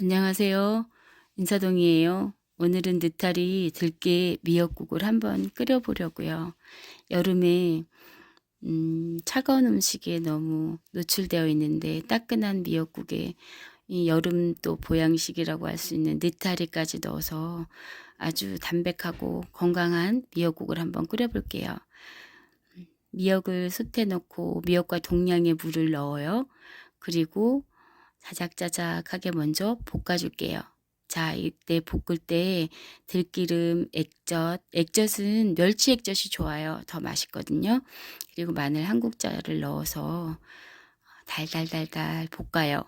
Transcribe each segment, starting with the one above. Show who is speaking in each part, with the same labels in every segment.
Speaker 1: 안녕하세요. 인사동이에요. 오늘은 느타리 들깨 미역국을 한번 끓여보려고요. 여름에 음, 차가운 음식에 너무 노출되어 있는데 따끈한 미역국에 이 여름 또 보양식이라고 할 수 있는 느타리까지 넣어서 아주 담백하고 건강한 미역국을 한번 끓여볼게요. 미역을 솥에 넣고 미역과 동량의 물을 넣어요. 그리고 자작자작하게 먼저 볶아줄게요. 자, 이때 볶을 때 들기름, 액젓, 액젓은 멸치 액젓이 좋아요. 더 맛있거든요. 그리고 마늘 한 국자를 넣어서 달달달달 볶아요.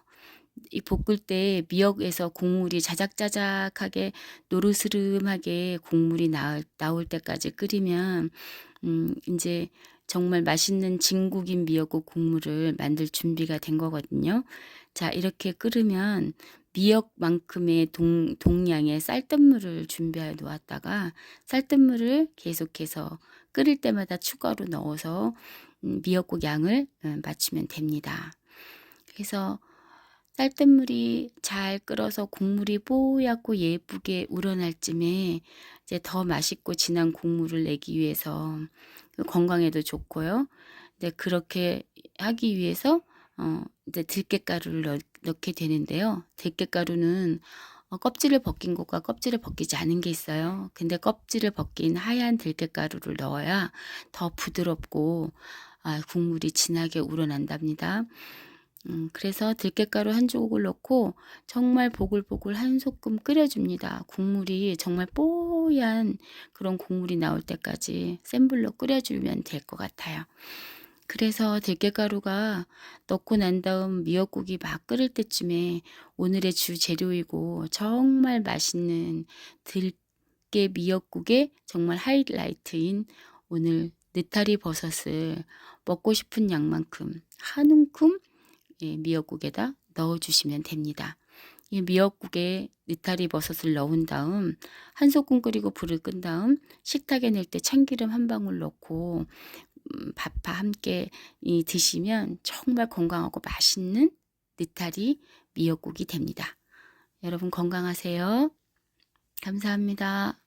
Speaker 1: 이 볶을 때 미역에서 국물이 자작자작하게 노르스름하게 국물이 나올, 나올 때까지 끓이면 음, 이제 정말 맛있는 진국인 미역국 국물을 만들 준비가 된 거거든요. 자, 이렇게 끓으면 미역만큼의 동, 동량의 쌀뜨물을 준비해 놓았다가 쌀뜨물을 계속해서 끓일 때마다 추가로 넣어서 음, 미역국 양을 음, 맞추면 됩니다. 그래서 쌀뜨물이 잘 끓어서 국물이 뽀얗고 예쁘게 우러날 쯤에 이제 더 맛있고 진한 국물을 내기 위해서 건강에도 좋고요. 근데 그렇게 하기 위해서 어 이제 들깨가루를 넣, 넣게 되는데요. 들깨가루는 어, 껍질을 벗긴 것과 껍질을 벗기지 않은 게 있어요. 근데 껍질을 벗긴 하얀 들깨가루를 넣어야 더 부드럽고 아, 국물이 진하게 우러난답니다. 음, 그래서 들깨가루 한 조각을 넣고 정말 보글보글 한 소끔 끓여줍니다. 국물이 정말 뽀얀 그런 국물이 나올 때까지 센 불로 끓여주면 될 것 같아요. 그래서 들깨가루가 넣고 난 다음 미역국이 막 끓을 때쯤에 오늘의 주 재료이고 정말 맛있는 들깨 미역국의 정말 하이라이트인 오늘 느타리 버섯을 먹고 싶은 양만큼 한 움큼 예, 미역국에다 넣어주시면 됩니다. 이 미역국에 느타리 버섯을 넣은 다음 한 소끔 끓이고 불을 끈 다음 식탁에 낼 때 참기름 한 방울 넣고 음, 밥과 함께 이 드시면 정말 건강하고 맛있는 느타리 미역국이 됩니다. 여러분 건강하세요. 감사합니다.